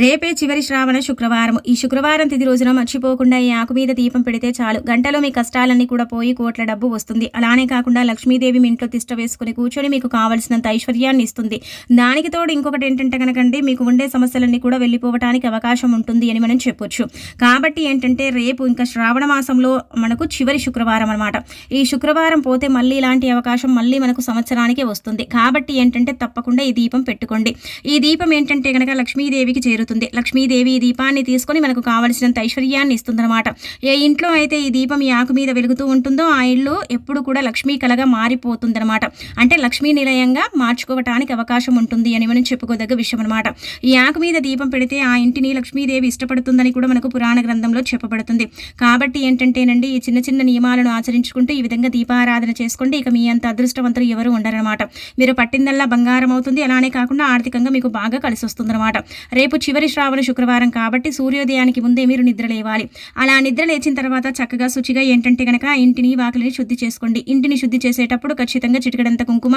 రేపే చివరి శ్రావణ శుక్రవారం. ఈ శుక్రవారం తిది రోజున మర్చిపోకుండా ఈ ఆకు మీద దీపం పెడితే చాలు. గంటలో మీ కష్టాలన్నీ కూడా పోయి కోట్ల డబ్బు వస్తుంది. అలానే కాకుండా లక్ష్మీదేవి మీ ఇంట్లో తిష్ట వేసుకుని కూర్చొని మీకు కావలసినంత ఐశ్వర్యాన్ని ఇస్తుంది. దానికి తోడు ఇంకొకటి ఏంటంటే కనుకండి మీకు ఉండే సమస్యలన్నీ కూడా వెళ్ళిపోవటానికి అవకాశం ఉంటుంది అని మనం చెప్పొచ్చు. కాబట్టి ఏంటంటే రేపు ఇంకా శ్రావణ మాసంలో మనకు చివరి శుక్రవారం అనమాట ఈ శుక్రవారం పోతే మళ్ళీ ఇలాంటి అవకాశం మళ్ళీ మనకు సంవత్సరానికే వస్తుంది. కాబట్టి ఏంటంటే తప్పకుండా ఈ దీపం పెట్టుకోండి. ఈ దీపం ఏంటంటే కనుక లక్ష్మీదేవికి చేరుతుంది లక్ష్మీదేవి ఈ దీపాన్ని తీసుకొని మనకు కావలసినంత ఐశ్వర్యాన్ని ఇస్తుందన్నమాట. ఏ ఇంట్లో అయితే ఈ దీపం ఈ ఆకు మీద వెలుగుతూ ఉంటుందో ఆ ఇల్లు ఎప్పుడు కూడా లక్ష్మీ కలగా మారిపోతుందన్నమాట. అంటే లక్ష్మీ నిలయంగా మార్చుకోవటానికి అవకాశం ఉంటుంది అని మనం చెప్పుకోదగ్గ విషయం అనమాట ఈ ఆకు మీద దీపం పెడితే ఆ ఇంటిని లక్ష్మీదేవి ఇష్టపడుతుందని కూడా మనకు పురాణ గ్రంథంలో చెప్పబడుతుంది. కాబట్టి ఏంటంటేనండి ఈ చిన్న చిన్న నియమాలను ఆచరించుకుంటూ ఈ విధంగా దీపారాధన చేసుకోండి. ఇక మీ అంత అదృష్టవంతులు ఎవరు ఉండరనమాట మీరు పట్టిందల్లా బంగారం అవుతుంది. అలానే కాకుండా ఆర్థికంగా మీకు బాగా కలిసి వస్తుందన్నమాట రేపు చివరి శ్రావణ శుక్రవారం కాబట్టి సూర్యోదయానికి ముందే మీరు నిద్ర లేవాలి అలా నిద్ర లేచిన తర్వాత చక్కగా శుచిగా ఏంటంటే కనుక ఇంటిని వాకిలిని శుద్ధి చేసుకోండి. ఇంటిని శుద్ధి చేసేటప్పుడు ఖచ్చితంగా చిటికడంత కుంకుమ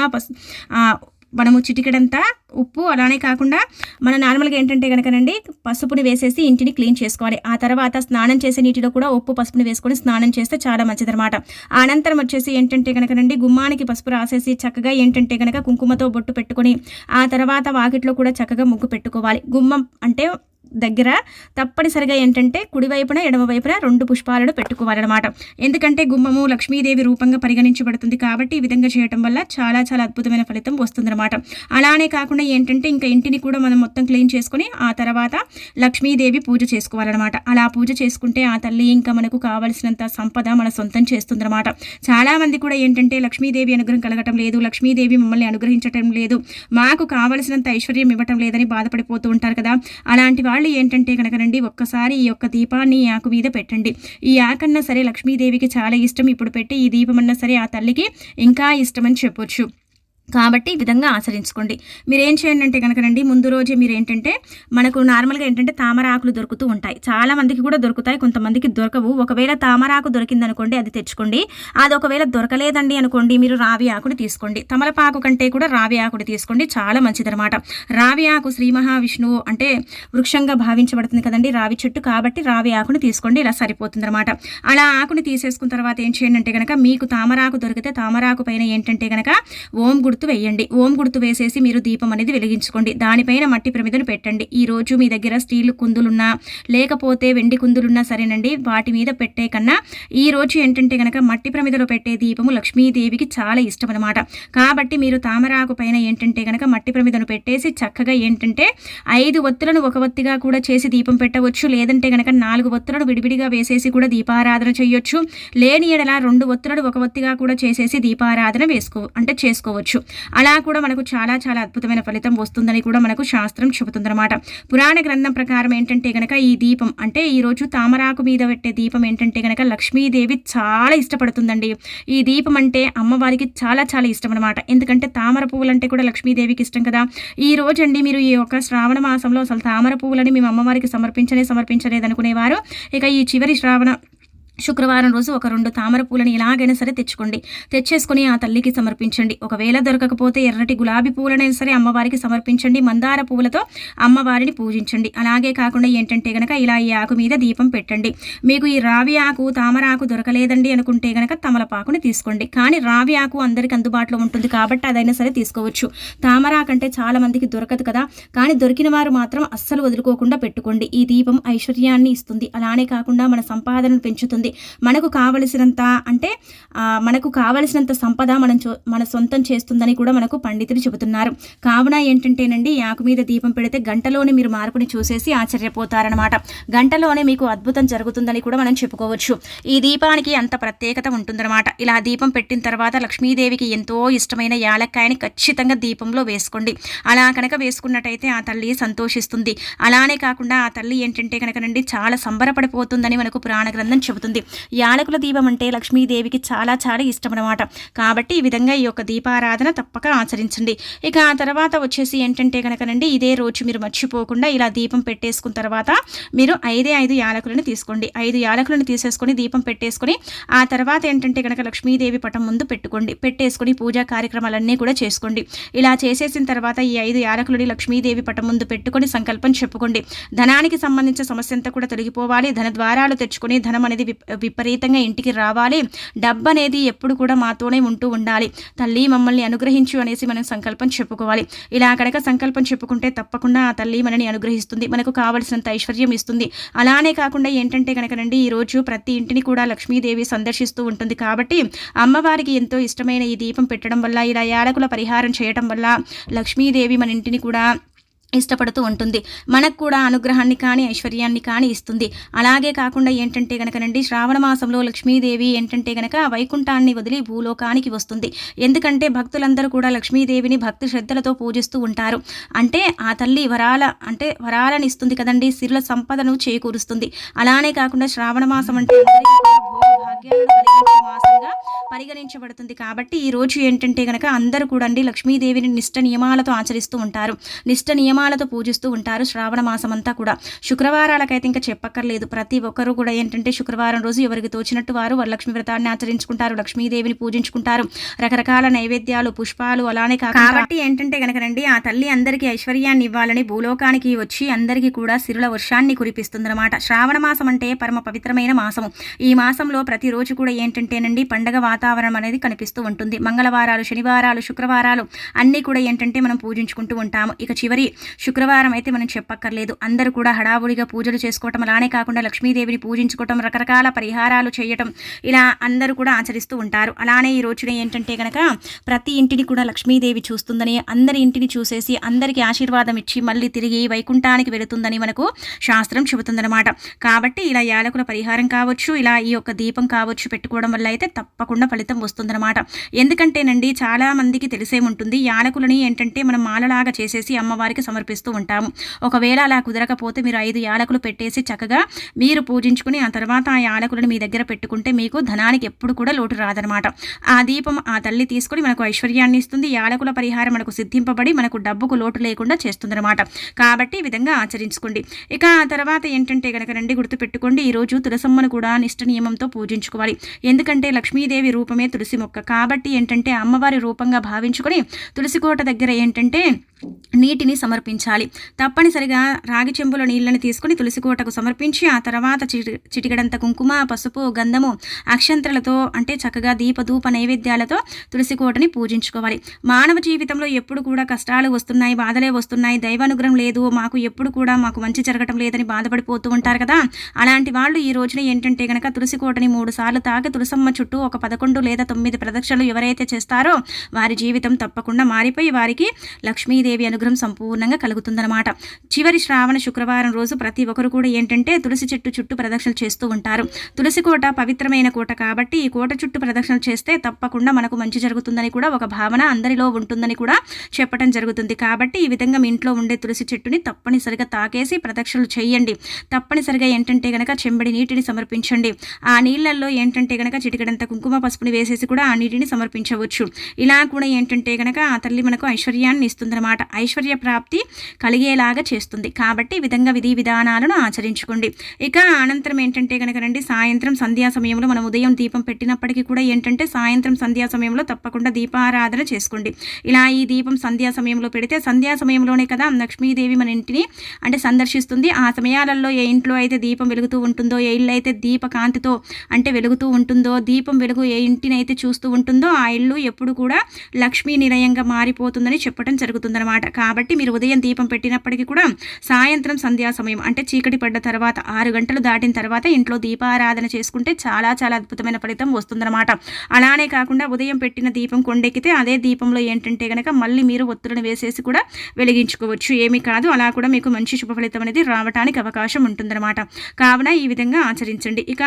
మనము చిటికడంతా ఉప్పు అలానే కాకుండా మన నార్మల్గా ఏంటంటే కనుకనండి పసుపుని వేసేసి ఇంటిని క్లీన్ చేసుకోవాలి. ఆ తర్వాత స్నానం చేసే నీటిలో కూడా ఉప్పు పసుపుని వేసుకొని స్నానం చేస్తే చాలా మంచిదన్నమాట. అనంతరం వచ్చేసి ఏంటంటే కనుకనండి గుమ్మానికి పసుపు రాసేసి చక్కగా ఏంటంటే కనుక కుంకుమతో బొట్టు పెట్టుకొని ఆ తర్వాత వాకిట్లో కూడా చక్కగా ముగ్గు పెట్టుకోవాలి. గుమ్మం అంటే దగ్గర తప్పనిసరిగా ఏంటంటే కుడివైపున ఎడమవైపున రెండు పుష్పాలను పెట్టుకోవాలన్నమాట. ఎందుకంటే గుమ్మము లక్ష్మీదేవి రూపంగా పరిగణించబడుతుంది కాబట్టి ఈ విధంగా చేయటం వల్ల చాలా చాలా అద్భుతమైన ఫలితం వస్తుందన్నమాట. అలానే కాకుండా ఏంటంటే ఇంకా ఇంటిని కూడా మనం మొత్తం క్లీన్ చేసుకొని ఆ తర్వాత లక్ష్మీదేవి పూజ చేసుకోవాలన్నమాట. అలా పూజ చేసుకుంటే ఆ తల్లి ఇంకా మనకు కావలసినంత సంపద మన సొంతం చేస్తుందన్నమాట. చాలామంది కూడా ఏంటంటే లక్ష్మీదేవి అనుగ్రహం కలగటం లేదు లక్ష్మీదేవి మమ్మల్ని అనుగ్రహించటం లేదు మాకు కావలసినంత ఐశ్వర్యం ఇవ్వటం లేదని బాధపడిపోతూ ఉంటారు కదా. అలాంటి వాళ్ళు ఏంటంటే కనుకనండి ఒక్కసారి ఈ యొక్క దీపాన్ని ఈ ఆకు మీద పెట్టండి. ఈ ఆకన్నా సరే లక్ష్మీదేవికి చాలా ఇష్టం. ఇప్పుడు పెట్టి ఈ దీపం సరే ఆ తల్లికి ఇంకా ఇష్టమని చెప్పొచ్చు. కాబట్టి ఈ విధంగా ఆచరించుకోండి. మీరు ఏం చేయండి అంటే కనుకనండి ముందు రోజే మీరు ఏంటంటే మనకు నార్మల్గా ఏంటంటే తామర ఆకులు దొరుకుతూ ఉంటాయి. చాలా మందికి కూడా దొరుకుతాయి కొంతమందికి దొరకవు. ఒకవేళ తామర ఆకు అది తెచ్చుకోండి. అది ఒకవేళ దొరకలేదండి అనుకోండి మీరు రావి ఆకుని తీసుకోండి. తమలపాకు కంటే కూడా రావి ఆకుని తీసుకోండి చాలా మంచిదనమాట రావి ఆకు శ్రీ మహావిష్ణువు అంటే వృక్షంగా భావించబడుతుంది కదండి రావి చెట్టు కాబట్టి రావి ఆకుని తీసుకోండి ఇలా సరిపోతుంది అనమాట అలా ఆకుని తీసేసుకున్న తర్వాత ఏం చేయండి అంటే కనుక మీకు తామరాకు దొరికితే తామరాకు పైన ఏంటంటే కనుక ఓం గుర్తు వేయండి. ఓం గుర్తు వేసేసి మీరు దీపం అనేది వెలిగించుకోండి. దానిపైన మట్టి ప్రమిదను పెట్టండి. ఈ రోజు మీ దగ్గర స్టీల్ కుందులున్నా లేకపోతే వెండి కుందులున్నా సరేనండి. వాటి మీద పెట్టే కన్నా ఈ రోజు ఏంటంటే కనుక మట్టి ప్రమిదలో పెట్టే దీపము లక్ష్మీదేవికి చాలా ఇష్టం అనమాట కాబట్టి మీరు తామరాకు పైన ఏంటంటే కనుక మట్టి ప్రమిదను పెట్టేసి చక్కగా ఏంటంటే ఐదు ఒత్తులను ఒక ఒత్తిగా కూడా చేసి దీపం పెట్టవచ్చు. లేదంటే కనుక నాలుగు ఒత్తులను విడివిడిగా వేసేసి కూడా దీపారాధన చేయొచ్చు. లేని ఎడల రెండు ఒత్తులను ఒక ఒత్తిగా కూడా చేసేసి దీపారాధన వేసుకో అంటే చేసుకోవచ్చు. అలా కూడా మనకు చాలా చాలా అద్భుతమైన ఫలితం వస్తుందని కూడా మనకు శాస్త్రం చెబుతుందన్నమాట. పురాణ గ్రంథం ప్రకారం ఏంటంటే కనుక ఈ దీపం అంటే ఈ రోజు తామరాకు మీద పెట్టే దీపం ఏంటంటే కనుక లక్ష్మీదేవి చాలా ఇష్టపడుతుందండి. ఈ దీపం అంటే అమ్మవారికి చాలా చాలా ఇష్టం అనమాట ఎందుకంటే తామర పువ్వులంటే కూడా లక్ష్మీదేవికి ఇష్టం కదా. ఈ రోజు అండి మీరు ఈ యొక్క శ్రావణ మాసంలో అసలు తామర పువ్వులని మేము అమ్మవారికి సమర్పించనే సమర్పించలేదు అనుకునేవారు ఇక ఈ చివరి శ్రావణ శుక్రవారం రోజు ఒక రెండు తామర పూలని ఎలాగైనా సరే తెచ్చుకోండి. తెచ్చేసుకొని ఆ తల్లికి సమర్పించండి. ఒకవేళ దొరకకపోతే ఎర్రటి గులాబీ పూలనైనా సరే అమ్మవారికి సమర్పించండి. మందార పూలతో అమ్మవారిని పూజించండి. అలాగే కాకుండా ఏంటంటే గనక ఇలా ఈ ఆకు మీద దీపం పెట్టండి. మీకు ఈ రావి ఆకు తామర ఆకు దొరకలేదండి అనుకుంటే గనక తమలపాకుని తీసుకోండి. కానీ రావి ఆకు అందరికి అందుబాటులో ఉంటుంది కాబట్టి అదైనా సరే తీసుకోవచ్చు. తామరాకు అంటే చాలా మందికి దొరకదు కదా. కానీ దొరికిన వారు మాత్రం అస్సలు వదులుకోకుండా పెట్టుకోండి. ఈ దీపం ఐశ్వర్యాన్ని ఇస్తుంది. అలానే కాకుండా మన సంపాదనను పెంచుతుంది. మనకు కావలసినంత అంటే మనకు కావలసినంత సంపద మనం మన సొంతం చేస్తుందని కూడా మనకు పండితులు చెబుతున్నారు. కావున ఏంటంటేనండి ఈ ఆకు మీద దీపం పెడితే గంటలోనే మీరు మార్పుని చూసేసి ఆశ్చర్యపోతారనమాట గంటలోనే మీకు అద్భుతం జరుగుతుందని కూడా మనం చెప్పుకోవచ్చు. ఈ దీపానికి అంత ప్రత్యేకత ఉంటుందన్నమాట. ఇలా దీపం పెట్టిన తర్వాత లక్ష్మీదేవికి ఎంతో ఇష్టమైన యాలక్కాయని ఖచ్చితంగా దీపంలో వేసుకోండి. అలా కనుక వేసుకున్నట్టయితే ఆ తల్లి సంతోషిస్తుంది. అలానే కాకుండా ఆ తల్లి ఏంటంటే కనుకనండి చాలా సంబరపడిపోతుందని మనకు పురాణ గ్రంథం చెబుతుంది. ఉంటుంది యాలకుల దీపం అంటే లక్ష్మీదేవికి చాలా చాలా ఇష్టం అనమాట కాబట్టి ఈ విధంగా ఈ యొక్క దీపారాధన తప్పక ఆచరించండి. ఇక ఆ తర్వాత వచ్చేసి ఏంటంటే కనుకనండి ఇదే రోజు మీరు మర్చిపోకుండా ఇలా దీపం పెట్టేసుకున్న తర్వాత మీరు ఐదే ఐదు యాలకులను తీసుకోండి. ఐదు యాలకులను తీసేసుకొని దీపం పెట్టేసుకొని ఆ తర్వాత ఏంటంటే కనుక లక్ష్మీదేవి పటం ముందు పెట్టుకోండి. పెట్టేసుకొని పూజా కార్యక్రమాలన్నీ కూడా చేసుకోండి. ఇలా చేసేసిన తర్వాత ఈ ఐదు యాలకులని లక్ష్మీదేవి పటం ముందు పెట్టుకొని సంకల్పం చెప్పుకోండి. ధనానికి సంబంధించిన సమస్య అంతా కూడా తొలగిపోవాలి. ధన ద్వారాలు తెచ్చుకొని ధనం అనేది విపరీతంగా ఇంటికి రావాలి. డబ్బు అనేది ఎప్పుడు కూడా మాతోనే ఉంటూ ఉండాలి. తల్లి మమ్మల్ని అనుగ్రహించు అనేసి మనం సంకల్పం చెప్పుకోవాలి. ఇలా కనుక సంకల్పం చెప్పుకుంటే తప్పకుండా ఆ తల్లి మనని అనుగ్రహిస్తుంది. మనకు కావలసినంత ఐశ్వర్యం ఇస్తుంది. అలానే కాకుండా ఏంటంటే కనుకనండి ఈరోజు ప్రతి ఇంటిని కూడా లక్ష్మీదేవి సందర్శిస్తూ ఉంటుంది. కాబట్టి అమ్మవారికి ఎంతో ఇష్టమైన ఈ దీపం పెట్టడం వల్ల ఇలా యాలకుల పరిహారం చేయటం వల్ల లక్ష్మీదేవి మన ఇంటిని కూడా ఇష్టపడుతూ ఉంటుంది. మనకు కూడా అనుగ్రహాన్ని కానీ ఐశ్వర్యాన్ని కానీ ఇస్తుంది. అలాగే కాకుండా ఏంటంటే కనుకనండి శ్రావణ మాసంలో లక్ష్మీదేవి ఏంటంటే కనుక వైకుంఠాన్ని వదిలి భూలోకానికి వస్తుంది. ఎందుకంటే భక్తులందరూ కూడా లక్ష్మీదేవిని భక్తి శ్రద్ధలతో పూజిస్తూ ఉంటారు. అంటే ఆ తల్లి వరాల అంటే వరాలను ఇస్తుంది కదండి. సిరుల సంపదను చేకూరుస్తుంది. అలానే కాకుండా శ్రావణ మాసం అంటే మాసంగా పరిగణించబడుతుంది. కాబట్టి ఈ రోజు ఏంటంటే కనుక అందరూ కూడా అండి లక్ష్మీదేవిని నిష్ట నియమాలతో ఆచరిస్తూ ఉంటారు. నిష్ట నియమాలతో పూజిస్తూ ఉంటారు. శ్రావణ మాసం అంతా కూడా. శుక్రవారాలకైతే ఇంకా చెప్పక్కర్లేదు. ప్రతి ఒక్కరూ కూడా ఏంటంటే శుక్రవారం రోజు ఎవరికి తోచినట్టు వారు వరలక్ష్మి వ్రతాన్ని ఆచరించుకుంటారు. లక్ష్మీదేవిని పూజించుకుంటారు. రకరకాల నైవేద్యాలు పుష్పాలు అలానే కాబట్టి ఏంటంటే రండి ఆ తల్లి అందరికీ ఐశ్వర్యాన్ని ఇవ్వాలని భూలోకానికి వచ్చి అందరికీ కూడా సిరుల వర్షాన్ని కురిపిస్తుందన్నమాట. శ్రావణ మాసం అంటే పరమ పవిత్రమైన మాసము. ఈ మాసంలో ప్రతి ప్రతిరోజు కూడా ఏంటంటేనండి పండగ వాతావరణం అనేది కనిపిస్తూ ఉంటుంది. మంగళవారాలు శనివారాలు శుక్రవారాలు అన్నీ కూడా ఏంటంటే మనం పూజించుకుంటూ ఉంటాము. ఇక చివరి శుక్రవారం అయితే మనం చెప్పక్కర్లేదు. అందరూ కూడా హడావుడిగా పూజలు చేసుకోవటం అలానే కాకుండా లక్ష్మీదేవిని పూజించుకోవటం రకరకాల పరిహారాలు చేయటం ఇలా అందరూ కూడా ఆచరిస్తూ ఉంటారు. అలానే ఈ రోజున ఏంటంటే కనుక ప్రతి ఇంటిని కూడా లక్ష్మీదేవి చూస్తుందని అందరి ఇంటిని చూసేసి అందరికీ ఆశీర్వాదం ఇచ్చి మళ్ళీ తిరిగి వైకుంఠానికి వెళుతుందని మనకు శాస్త్రం చెబుతుందన్నమాట. కాబట్టి ఇలా యాలకుల పరిహారం కావచ్చు ఇలా ఈ యొక్క దీపం కావచ్చు పెట్టుకోవడం వల్ల అయితే తప్పకుండా ఫలితం వస్తుందన్నమాట. ఎందుకంటేనండి చాలామందికి తెలిసే ఉంటుంది యాలకులని ఏంటంటే మనం మాలలాగా చేసేసి అమ్మవారికి సమర్పిస్తూ ఉంటాము. ఒకవేళ అలా కుదరకపోతే మీరు ఐదు యాలకులు పెట్టేసి చక్కగా మీరు పూజించుకుని ఆ తర్వాత ఆ యాలకులను మీ దగ్గర పెట్టుకుంటే మీకు ధనానికి ఎప్పుడు కూడా లోటు రాదనమాట ఆ దీపం ఆ తల్లి తీసుకుని మనకు ఐశ్వర్యాన్ని ఇస్తుంది యాలకుల పరిహారం మనకు సిద్ధింపబడి మనకు డబ్బుకు లోటు లేకుండా చేస్తుందన్నమాట. కాబట్టి ఈ విధంగా ఆచరించుకోండి. ఇక ఆ తర్వాత ఏంటంటే కనుక రండి గుర్తుపెట్టుకోండి ఈరోజు తులసమ్మను కూడా నిష్ట నియమంతో పూజ పూజించుకోవాలి. ఎందుకంటే లక్ష్మీదేవి రూపమే తులసి మొక్క. కాబట్టి ఏంటంటే అమ్మవారి రూపంగా భావించుకొని తులసికోట దగ్గర ఏంటంటే నీటిని సమర్పించాలి. తప్పనిసరిగా రాగి చెంబుల నీళ్ళని తీసుకుని తులసికోటకు సమర్పించి ఆ తర్వాత చిటి చిటికడంత కుంకుమ పసుపు గంధము అక్షంత్రలతో అంటే చక్కగా దీపధూప నైవేద్యాలతో తులసికోటని పూజించుకోవాలి. మానవ జీవితంలో ఎప్పుడు కూడా కష్టాలు వస్తున్నాయి బాధలే వస్తున్నాయి. దైవానుగ్రహం లేదు మాకు ఎప్పుడు కూడా మాకు మంచి జరగటం లేదని బాధపడిపోతూ ఉంటారు కదా. అలాంటి వాళ్ళు ఈ రోజున ఏంటంటే కనుక తులసికోటని మూడు మూడు సార్లు తాకి తులసమ్మ చుట్టూ ఒక పదకొండు లేదా తొమ్మిది ప్రదక్షిణలు ఎవరైతే చేస్తారో వారి జీవితం తప్పకుండా మారిపోయి వారికి లక్ష్మీదేవి అనుగ్రహం సంపూర్ణంగా కలుగుతుందన్నమాట. చివరి శ్రావణ శుక్రవారం రోజు ప్రతి ఒక్కరు కూడా ఏంటంటే తులసి చెట్టు చుట్టూ ప్రదక్షిణలు చేస్తూ ఉంటారు. తులసి కోట పవిత్రమైన కోట కాబట్టి ఈ కోట చుట్టూ ప్రదక్షిణలు చేస్తే తప్పకుండా మనకు మంచి జరుగుతుందని కూడా ఒక భావన అందరిలో ఉంటుందని కూడా చెప్పడం జరుగుతుంది. కాబట్టి ఈ విధంగా మీ ఇంట్లో ఉండే తులసి చెట్టుని తప్పనిసరిగా తాకేసి ప్రదక్షిణలు చేయండి. తప్పనిసరిగా ఏంటంటే కనుక చెంబడి నీటిని సమర్పించండి. ఆ నీళ్ళ నీళ్ళల్లో ఏంటంటే గనక చిటికడంత కుంకుమ పసుపుని వేసేసి కూడా ఆ నీటిని సమర్పించవచ్చు. ఇలా కూడా ఏంటంటే గనక ఆ తల్లి మనకు ఐశ్వర్యాన్ని ఇస్తుందన్నమాట. ఐశ్వర్య ప్రాప్తి కలిగేలాగా చేస్తుంది. కాబట్టి విధంగా విధి విధానాలను ఆచరించుకోండి. ఇక అనంతరం ఏంటంటే కనుక రండి సాయంత్రం సంధ్యా సమయంలో మనం ఉదయం దీపం పెట్టినప్పటికీ కూడా ఏంటంటే సాయంత్రం సంధ్యా సమయంలో తప్పకుండా దీపారాధన చేసుకోండి. ఇలా ఈ దీపం సంధ్యా సమయంలో పెడితే సంధ్యా సమయంలోనే కదా లక్ష్మీదేవి మన ఇంటిని అంటే సందర్శిస్తుంది. ఆ సమయాలలో ఏ ఇంట్లో అయితే దీపం వెలుగుతూ ఉంటుందో ఏ ఇల్లు అయితే దీపకాంతితో అంటే అంటే వెలుగుతూ ఉంటుందో దీపం వెలుగు ఏ ఇంటినైతే చూస్తూ ఉంటుందో ఆ ఇల్లు ఎప్పుడు కూడా లక్ష్మీ నిలయంగా మారిపోతుందని చెప్పడం జరుగుతుందన్నమాట. కాబట్టి మీరు ఉదయం దీపం పెట్టినప్పటికీ కూడా సాయంత్రం సంధ్యా సమయం అంటే చీకటి పడ్డ తర్వాత ఆరు గంటలు దాటిన తర్వాత ఇంట్లో దీపారాధన చేసుకుంటే చాలా చాలా అద్భుతమైన ఫలితం వస్తుందన్నమాట. అలానే కాకుండా ఉదయం పెట్టిన దీపం కొండెక్కితే అదే దీపంలో ఏంటంటే కనుక మళ్ళీ మీరు ఒత్తులను వేసేసి కూడా వెలిగించుకోవచ్చు. ఏమీ కాదు అలా కూడా మీకు మంచి శుభ ఫలితం అనేది రావడానికి అవకాశం ఉంటుందన్నమాట. కావున ఈ విధంగా ఆచరించండి. ఇక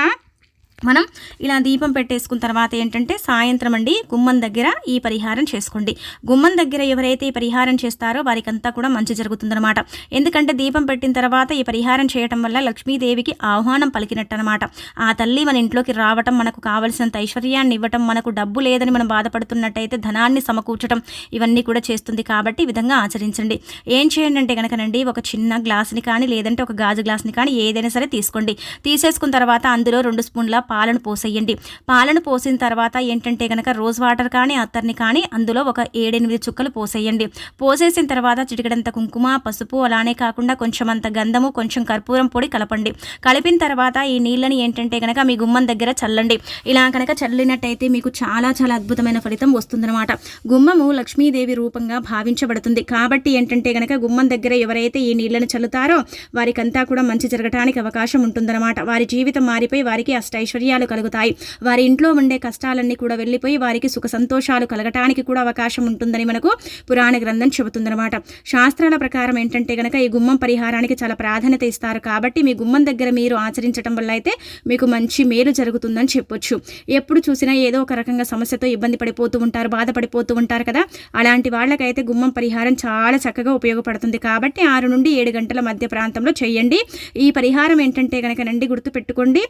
మనం ఇలా దీపం పెట్టేసుకున్న తర్వాత ఏంటంటే సాయంత్రం అండి గుమ్మం దగ్గర ఈ పరిహారం చేసుకోండి. గుమ్మం దగ్గర ఎవరైతే ఈ పరిహారం చేస్తారో వారికంతా కూడా మంచి జరుగుతుందన్నమాట. ఎందుకంటే దీపం పెట్టిన తర్వాత ఈ పరిహారం చేయటం వల్ల లక్ష్మీదేవికి ఆహ్వానం పలికినట్టు అనమాట ఆ తల్లి మన ఇంట్లోకి రావటం మనకు కావలసినంత ఐశ్వర్యాన్ని ఇవ్వటం మనకు డబ్బు లేదని మనం బాధపడుతున్నట్టయితే ధనాన్ని సమకూర్చడం ఇవన్నీ కూడా చేస్తుంది కాబట్టి ఈ విధంగా ఆచరించండి. ఏం చేయండి అంటే కనుకనండి ఒక చిన్న గ్లాస్ని కానీ లేదంటే ఒక గాజు గ్లాస్ని కానీ ఏదైనా సరే తీసుకోండి. తీసేసుకున్న తర్వాత అందులో రెండు స్పూన్ల పాలను పోసేయండి. పాలను పోసిన తర్వాత ఏంటంటే కనుక రోజ్ వాటర్ కానీ అత్తర్ని కానీ అందులో ఒక ఏడెనిమిది చుక్కలు పోసేయండి. పోసేసిన తర్వాత చిటికడంత కుంకుమ పసుపు అలానే కాకుండా కొంచెం అంత గంధము కొంచెం కర్పూరం పొడి కలపండి. కలిపిన తర్వాత ఈ నీళ్ళని ఏంటంటే కనుక మీ గుమ్మం దగ్గర చల్లండి. ఇలా కనుక చల్లినట్టయితే మీకు చాలా చాలా అద్భుతమైన ఫలితం వస్తుందన్నమాట. గుమ్మము లక్ష్మీదేవి రూపంగా భావించబడుతుంది. కాబట్టి ఏంటంటే కనుక గుమ్మం దగ్గర ఎవరైతే ఈ నీళ్ళని చల్లుతారో వారికంతా కూడా మంచి జరగటానికి అవకాశం ఉంటుందన్నమాట. వారి జీవితం మారిపోయి వారికి ఐశ్వర్యాలు కలుగుతాయి. వారి ఇంట్లో ఉండే కష్టాలన్నీ కూడా వెళ్ళిపోయి వారికి సుఖ సంతోషాలు కలగటానికి కూడా అవకాశం ఉంటుందని మనకు పురాణ గ్రంథం చెబుతుందన్నమాట. శాస్త్రాల ప్రకారం ఏంటంటే కనుక ఈ గుమ్మం పరిహారానికి చాలా ప్రాధాన్యత ఇస్తారు. కాబట్టి మీ గుమ్మం దగ్గర మీరు ఆచరించడం వల్ల అయితే మీకు మంచి మేలు జరుగుతుందని చెప్పొచ్చు. ఎప్పుడు చూసినా ఏదో ఒక రకంగా సమస్యతో ఇబ్బంది పడిపోతూ ఉంటారు బాధపడిపోతూ ఉంటారు కదా. అలాంటి వాళ్ళకైతే గుమ్మం పరిహారం చాలా చక్కగా ఉపయోగపడుతుంది. కాబట్టి ఆరు నుండి ఏడు గంటల మధ్య ప్రాంతంలో చేయండి. ఈ పరిహారం ఏంటంటే కనుక నండి గుర్తుపెట్టుకోండి.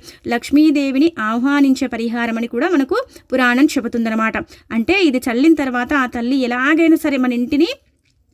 లక్ష్మీదేవిని ఆహ్వానించే పరిహారం అని కూడా మనకు పురాణం చెబుతుందన్నమాట. అంటే ఇది చల్లిన తర్వాత ఆ తల్లి ఎలాగైనా సరే మన ఇంటిని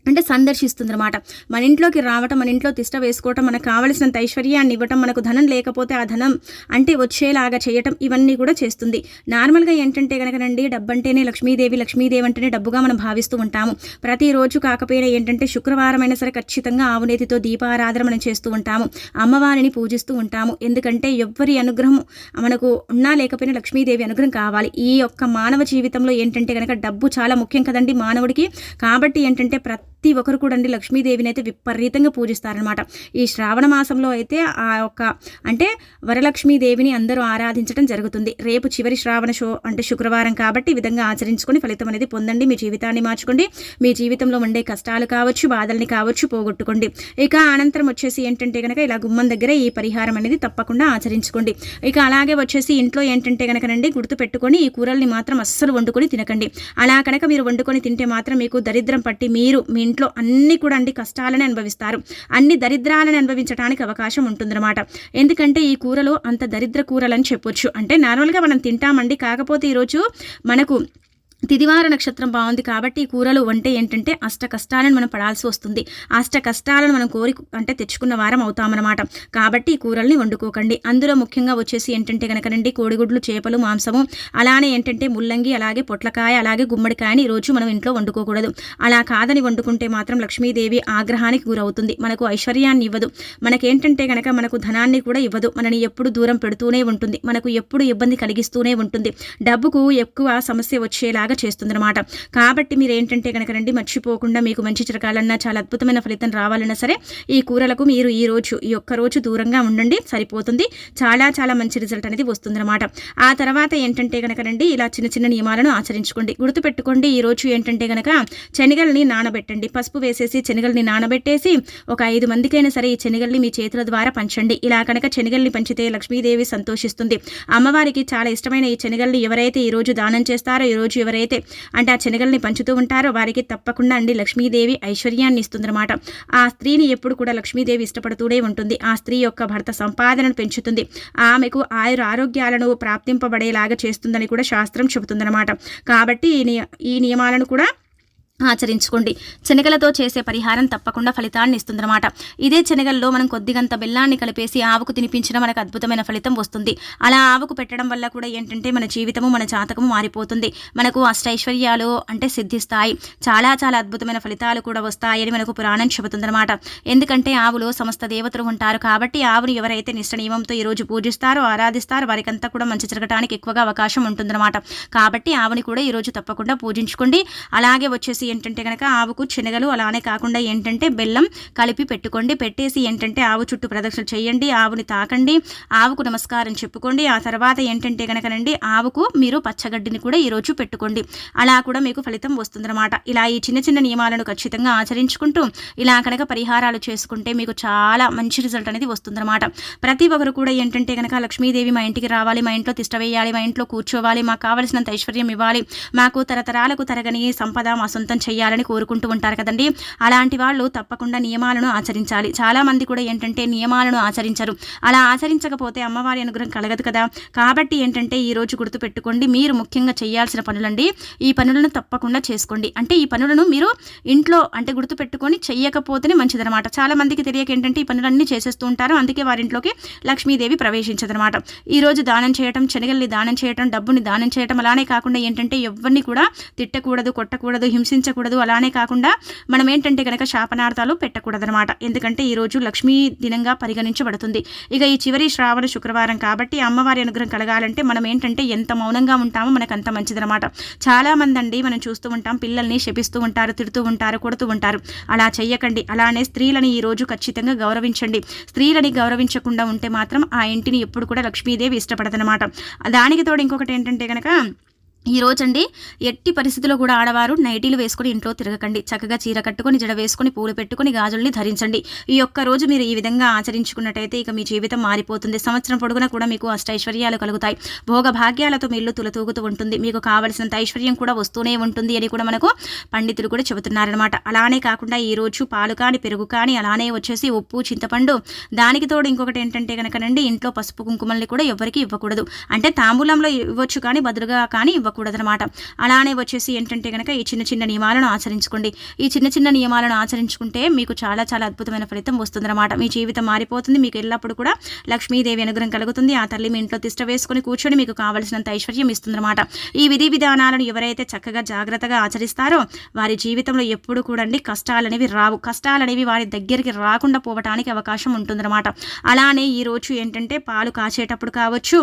అంటే సందర్శిస్తుంది అనమాట మన ఇంట్లోకి రావటం మన ఇంట్లో తిష్ట వేసుకోవటం మనకు కావలసినంత ఐశ్వర్యాన్ని ఇవ్వటం మనకు ధనం లేకపోతే ఆ ధనం అంటే వచ్చేలాగా చేయటం ఇవన్నీ కూడా చేస్తుంది. నార్మల్గా ఏంటంటే కనుకనండి డబ్బు అంటేనే లక్ష్మీదేవి లక్ష్మీదేవి అంటేనే డబ్బుగా మనం భావిస్తూ ఉంటాము. ప్రతిరోజు కాకపోయినా ఏంటంటే శుక్రవారం అయినా సరే ఖచ్చితంగా ఆవునేతితో దీపారాధన మనం చేస్తూ ఉంటాము. అమ్మవారిని పూజిస్తూ ఉంటాము. ఎందుకంటే ఎవ్వరి అనుగ్రహం మనకు ఉన్నా లేకపోయినా లక్ష్మీదేవి అనుగ్రహం కావాలి. ఈ యొక్క మానవ జీవితంలో ఏంటంటే కనుక డబ్బు చాలా ముఖ్యం కదండి మానవుడికి. కాబట్టి ఏంటంటే ప్రతి ప్రతి ఒక్కరు కూడా అండి లక్ష్మీదేవిని అయితే విపరీతంగా పూజిస్తారనమాట ఈ శ్రావణ మాసంలో అయితే ఆ యొక్క అంటే వరలక్ష్మీదేవిని అందరూ ఆరాధించడం జరుగుతుంది. రేపు చివరి శ్రావణ షో అంటే శుక్రవారం కాబట్టి ఈ విధంగా ఆచరించుకొని ఫలితం అనేది పొందండి. మీ జీవితాన్ని మార్చుకోండి. మీ జీవితంలో ఉండే కష్టాలు కావచ్చు బాధల్ని కావచ్చు పోగొట్టుకోండి. ఇక అనంతరం వచ్చేసి ఏంటంటే కనుక ఇలా గుమ్మం దగ్గర ఈ పరిహారం అనేది తప్పకుండా ఆచరించుకోండి. ఇక అలాగే వచ్చేసి ఇంట్లో ఏంటంటే కనుకనండి గుర్తు పెట్టుకొని ఈ కూరల్ని మాత్రం అస్సలు వండుకొని తినకండి. అలా కనుక మీరు వండుకొని తింటే మాత్రం మీకు దరిద్రం పట్టి మీరు మీ ఇంట్లో అన్ని కూడా అండి కష్టాలని అనుభవిస్తారు. అన్ని దరిద్రాలను అనుభవించడానికి అవకాశం ఉంటుందన్నమాట. ఎందుకంటే ఈ కూరలో అంత దరిద్ర కూరలని చెప్పొచ్చు. అంటే నార్మల్గా మనం తింటామండి. కాకపోతే ఈరోజు మనకు తిదివార నక్షత్రం బాగుంది కాబట్టి ఈ కూరలు వంటే ఏంటంటే అష్ట కష్టాలను మనం పడాల్సి వస్తుంది. అష్ట కష్టాలను మనం కోరి అంటే తెచ్చుకున్న వారం అవుతామన్నమాట. కాబట్టి ఈ కూరల్ని వండుకోకండి. అందులో ముఖ్యంగా వచ్చేసి ఏంటంటే కనుకనండి కోడిగుడ్లు చేపలు మాంసము అలానే ఏంటంటే ముల్లంగి అలాగే పొట్లకాయ అలాగే గుమ్మడికాయని ఈరోజు మనం ఇంట్లో వండుకోకూడదు. అలా కాదని వండుకుంటే మాత్రం లక్ష్మీదేవి ఆగ్రహానికి గురవుతుంది. మనకు ఐశ్వర్యాన్ని ఇవ్వదు. మనకేంటంటే కనుక మనకు ధనాన్ని కూడా ఇవ్వదు. మనని ఎప్పుడు దూరం పెడుతూనే ఉంటుంది. మనకు ఎప్పుడు ఇబ్బంది కలిగిస్తూనే ఉంటుంది. డబ్బుకు ఎక్కువ సమస్య వచ్చేలాగా బాగా చేస్తుందన్నమాట. కాబట్టి మీరు ఏంటంటే కనుక రండి మర్చిపోకుండా మీకు మంచి చిరకాలన్నా చాలా అద్భుతమైన ఫలితం రావాలన్నా సరే ఈ కూరలకు మీరు ఈ రోజు ఈ ఒక్క రోజు దూరంగా ఉండండి సరిపోతుంది. చాలా చాలా మంచి రిజల్ట్ అనేది వస్తుందన్నమాట. ఆ తర్వాత ఏంటంటే కనుక రండి ఇలా చిన్న చిన్న నియమాలను ఆచరించుకోండి. గుర్తుపెట్టుకోండి ఈ రోజు ఏంటంటే కనుక శనగల్ని నానబెట్టండి. పసుపు వేసేసి శనగల్ని నానబెట్టేసి ఒక ఐదు మందికైనా సరే ఈ శనగల్ని మీ చేతుల ద్వారా పంచండి. ఇలా కనుక శనగల్ని పంచితే లక్ష్మీదేవి సంతోషిస్తుంది. అమ్మవారికి చాలా ఇష్టమైన ఈ శనగల్ని ఎవరైతే ఈ రోజు దానం చేస్తారో ఈ రోజు ఎవరైతే ఎవరైతే అంటే ఆ శనగల్ని పంచుతూ ఉంటారో వారికి తప్పకుండా అండి లక్ష్మీదేవి ఐశ్వర్యాన్ని ఇస్తుందన్నమాట. ఆ స్త్రీని ఎప్పుడు కూడా లక్ష్మీదేవి ఇష్టపడుతూనే ఉంటుంది. ఆ స్త్రీ యొక్క భర్త సంపాదనను పెంచుతుంది. ఆమెకు ఆయుర ఆరోగ్యాలను ప్రాప్తింపబడేలాగా చేస్తుందని కూడా శాస్త్రం చెబుతుందన్నమాట. కాబట్టి ఈ నియమాలను కూడా ఆచరించుకోండి. శనగలతో చేసే పరిహారం తప్పకుండా ఫలితాన్ని ఇస్తుందన్నమాట. ఇదే శనగల్లో మనం కొద్దిగంత బెల్లాన్ని కలిపేసి ఆవుకు తినిపించడం మనకు అద్భుతమైన ఫలితం వస్తుంది. అలా ఆవుకు పెట్టడం వల్ల కూడా ఏంటంటే మన జీవితము మన జాతకము మారిపోతుంది. మనకు అష్టైశ్వర్యాలు అంటే సిద్ధిస్తాయి. చాలా చాలా అద్భుతమైన ఫలితాలు కూడా వస్తాయని మనకు పురాణం చెబుతుందన్నమాట. ఎందుకంటే ఆవులో సమస్త దేవతలు ఉంటారు కాబట్టి ఆవును ఎవరైతే నిష్ట నియమంతో ఈరోజు పూజిస్తారో ఆరాధిస్తారో వారికంతా కూడా మంచి జరగడానికి ఎక్కువగా అవకాశం ఉంటుందన్నమాట. కాబట్టి ఆవుని కూడా ఈరోజు తప్పకుండా పూజించుకోండి. అలాగే వచ్చేసి పెట్టేసి ఏంటంటే కనుక ఆవుకు శనగలు అలానే కాకుండా ఏంటంటే బెల్లం కలిపి పెట్టుకోండి. పెట్టేసి ఏంటంటే ఆవు చుట్టూ ప్రదక్షిణ చేయండి. ఆవుని తాకండి. ఆవుకు నమస్కారం చెప్పుకోండి. ఆ తర్వాత ఏంటంటే కనుకనండి ఆవుకు మీరు పచ్చగడ్డిని కూడా ఈరోజు పెట్టుకోండి. అలా కూడా మీకు ఫలితం వస్తుందన్నమాట. ఇలా ఈ చిన్న చిన్న నియమాలను ఖచ్చితంగా ఆచరించుకుంటూ ఇలా కనుక పరిహారాలు చేసుకుంటే మీకు చాలా మంచి రిజల్ట్ అనేది వస్తుందన్నమాట. ప్రతి ఒక్కరు కూడా ఏంటంటే కనుక లక్ష్మీదేవి మా ఇంటికి రావాలి మా ఇంట్లో తిష్టవేయాలి మా ఇంట్లో కూర్చోవాలి మాకు కావలసినంత ఐశ్వర్యం ఇవ్వాలి మాకు తరతరాలకు తరగని సంపద మా సొంతం చేయాలని కోరుకుంటూ ఉంటారు కదండి. అలాంటి వాళ్ళు తప్పకుండా నియమాలను ఆచరించాలి. చాలా మంది కూడా ఏంటంటే నియమాలను ఆచరించరు. అలా ఆచరించకపోతే అమ్మవారి అనుగ్రహం కలగదు కదా. కాబట్టి ఏంటంటే ఈ రోజు గుర్తు పెట్టుకోండి మీరు ముఖ్యంగా చేయాల్సిన పనులండి. ఈ పనులను తప్పకుండా చేసుకోండి. అంటే ఈ పనులను మీరు ఇంట్లో అంటే గుర్తుపెట్టుకొని చేయకపోతేనే చెయ్యకపోతేనే మంచిదనమాట చాలా మందికి తెలియక ఏంటంటే ఈ పనులన్నీ చేసేస్తూ ఉంటారు. అందుకే వారింట్లోకి లక్ష్మీదేవి ప్రవేశించదనమాట ఈ రోజు దానం చేయటం శనగల్ని దానం చేయటం డబ్బుని దానం చేయటం అలానే కాకుండా ఏంటంటే ఎవరిని కూడా తిట్టకూడదు కొట్టకూడదు హింసించకూడదు అలానే కాకుండా మనం ఏంటంటే కనుక శాపనార్థాలు పెట్టకూడదనమాట ఎందుకంటే ఈ రోజు లక్ష్మీ దినంగా పరిగణించబడుతుంది. ఇక ఈ చివరి శ్రావణ శుక్రవారం కాబట్టి అమ్మవారి అనుగ్రహం కలగాలంటే మనం ఏంటంటే ఎంత మౌనంగా ఉంటామో మనకు అంత మంచిదనమాట చాలామంది అండి మనం చూస్తూ ఉంటాం పిల్లల్ని శపిస్తూ ఉంటారు తిడుతూ ఉంటారు కొడుతూ ఉంటారు. అలా చెయ్యకండి. అలానే స్త్రీలని ఈరోజు ఖచ్చితంగా గౌరవించండి. స్త్రీలని గౌరవించకుండా ఉంటే మాత్రం ఆ ఇంటిని ఎప్పుడు కూడా లక్ష్మీదేవి ఇష్టపడదనమాట దానికి తోడు ఇంకొకటి ఏంటంటే కనుక ఈ రోజండి ఎట్టి పరిస్థితుల్లో కూడా ఆడవారు నైటీలు వేసుకొని ఇంట్లో తిరగకండి. చక్కగా చీర కట్టుకొని జడ వేసుకొని పూలు పెట్టుకొని గాజుల్ని ధరించండి. ఈ ఒక్క రోజు మీరు ఈ విధంగా ఆచరించుకున్నట్టయితే ఇక మీ జీవితం మారిపోతుంది. సంవత్సరం పొడుగునా కూడా మీకు అష్టైశ్వర్యాలు కలుగుతాయి. భోగ భాగ్యాలతో మీ ఇల్లు తులతూగుతూ ఉంటుంది. మీకు కావలసినంత ఐశ్వర్యం కూడా వస్తూనే ఉంటుంది అని కూడా మనకు పండితులు కూడా చెబుతున్నారనమాట అలానే కాకుండా ఈ రోజు పాలు కానీ పెరుగు కానీ అలానే వచ్చేసి ఉప్పు చింతపండు దానికి తోడు ఇంకొకటి ఏంటంటే కనుకనండి ఇంట్లో పసుపు కుంకుమల్ని కూడా ఎవరికి ఇవ్వకూడదు. అంటే తాంబూలంలో ఇవ్వచ్చు కానీ బదులుగా కానీ ఇవ్వకూడదు. అవ్వకూడదనమాట అలానే వచ్చేసి ఏంటంటే కనుక ఈ చిన్న చిన్న నియమాలను ఆచరించుకోండి. ఈ చిన్న చిన్న నియమాలను ఆచరించుకుంటే మీకు చాలా చాలా అద్భుతమైన ఫలితం వస్తుందన్నమాట. మీ జీవితం మారిపోతుంది. మీకు ఎల్లప్పుడూ కూడా లక్ష్మీదేవి అనుగ్రహం కలుగుతుంది. ఆ తల్లి మీ ఇంట్లో తిష్ట వేసుకొని కూర్చొని మీకు కావలసినంత ఐశ్వర్యం ఇస్తుందన్నమాట. ఈ విధి విధానాలను ఎవరైతే చక్కగా జాగ్రత్తగా ఆచరిస్తారో వారి జీవితంలో ఎప్పుడు కూడా కష్టాలనేవి రావు. కష్టాలనేవి వారి దగ్గరికి రాకుండా పోవటానికి అవకాశం ఉంటుందన్నమాట. అలానే ఈ రోజు ఏంటంటే పాలు కాచేటప్పుడు కావచ్చు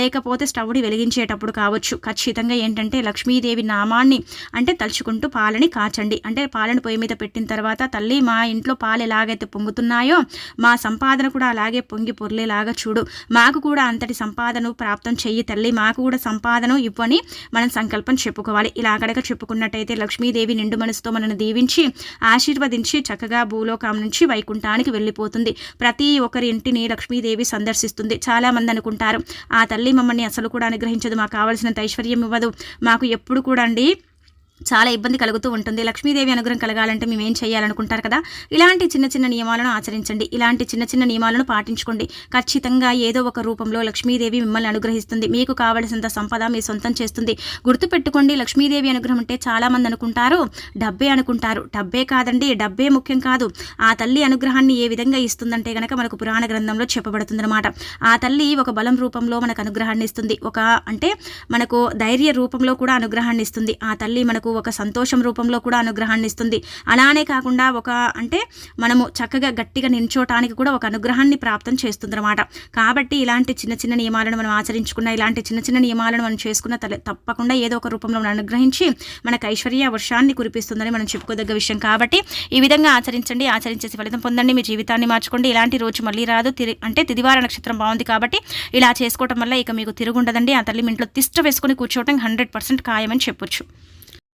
లేకపోతే స్టవ్ని వెలిగించేటప్పుడు కావచ్చు ఖచ్చితంగా ఏంటంటే లక్ష్మీదేవి నామాన్ని అంటే తలుచుకుంటూ పాలని కాచండి. అంటే పాలను పొయ్యి మీద పెట్టిన తర్వాత తల్లి మా ఇంట్లో పాలు ఎలాగైతే పొంగుతున్నాయో మా సంపాదన కూడా అలాగే పొంగి పొర్లేలాగా చూడు. మాకు కూడా అంతటి సంపాదన ప్రాప్తం చెయ్యి తల్లి. మాకు కూడా సంపాదన ఇవ్వని మనం సంకల్పం చెప్పుకోవాలి. ఇలా అక్కడ చెప్పుకున్నట్టయితే లక్ష్మీదేవి నిండు మనసుతో మనను దీవించి ఆశీర్వదించి చక్కగా భూలోకం నుంచి వైకుంఠానికి వెళ్ళిపోతుంది. ప్రతి ఒక్కరి ఇంటిని లక్ష్మీదేవి సందర్శిస్తుంది. చాలా మంది అనుకుంటారు ఆ తల్లి మమ్మల్ని అసలు కూడా అనుగ్రహించదు. మాకు కావలసినంత ఐశ్వర్యం ఇవ్వదు. మాకు ఎప్పుడు కూడా అండి చాలా ఇబ్బంది కలుగుతూ ఉంటుంది. లక్ష్మీదేవి అనుగ్రహం కలగాలంటే మేము ఏం చేయాలనుకుంటారు కదా? ఇలాంటి చిన్న చిన్న నియమాలను ఆచరించండి. ఇలాంటి చిన్న చిన్న నియమాలను పాటించుకోండి. ఖచ్చితంగా ఏదో ఒక రూపంలో లక్ష్మీదేవి మిమ్మల్ని అనుగ్రహిస్తుంది. మీకు కావలసినంత సంపద మీ సొంతం చేస్తుంది. గుర్తుపెట్టుకోండి లక్ష్మీదేవి అనుగ్రహం అంటే చాలామంది అనుకుంటారు. డబ్బే అనుకుంటారు. డబ్బే కాదండి డబ్బే ముఖ్యం కాదు. ఆ తల్లి అనుగ్రహాన్ని ఏ విధంగా ఇస్తుందంటే గనక మనకు పురాణ గ్రంథంలో చెప్పబడుతుందన్నమాట. ఆ తల్లి ఒక బలం రూపంలో మనకు అనుగ్రహాన్ని ఇస్తుంది. ఒక అంటే మనకు ధైర్య రూపంలో కూడా అనుగ్రహాన్ని ఇస్తుంది. ఆ తల్లి మనకు ఒక సంతోషం రూపంలో కూడా అనుగ్రహాన్ని ఇస్తుంది. అలానే కాకుండా ఒక అంటే మనము చక్కగా గట్టిగా నించోటానికి కూడా ఒక అనుగ్రహాన్ని ప్రాప్తం చేస్తుందన్నమాట. కాబట్టి ఇలాంటి చిన్న చిన్న నియమాలను మనం ఆచరించుకున్న ఇలాంటి చిన్న చిన్న నియమాలను మనం చేసుకున్న తల తప్పకుండా ఏదో ఒక రూపంలో మనం అనుగ్రహించి మనకు ఐశ్వర్య వర్షాన్ని కురిపిస్తుందని మనం చెప్పుకోదగ్గ విషయం. కాబట్టి ఈ విధంగా ఆచరించండి ఆచరించేసి ఫలితం పొందండి మీ జీవితాన్ని మార్చుకోండి. ఇలాంటి రోజు మళ్ళీ రాదు. తిరి అంటే తిదివార నక్షత్రం బాగుంది కాబట్టి ఇలా చేసుకోవటం వల్ల ఇక మీకు తిరుగుండదండి. ఆ తల్లి మీ ఇంట్లో తిష్ట వేసుకొని కూర్చోవటం హండ్రెడ్ పర్సెంట్ ఖాయమని చెప్పొచ్చు.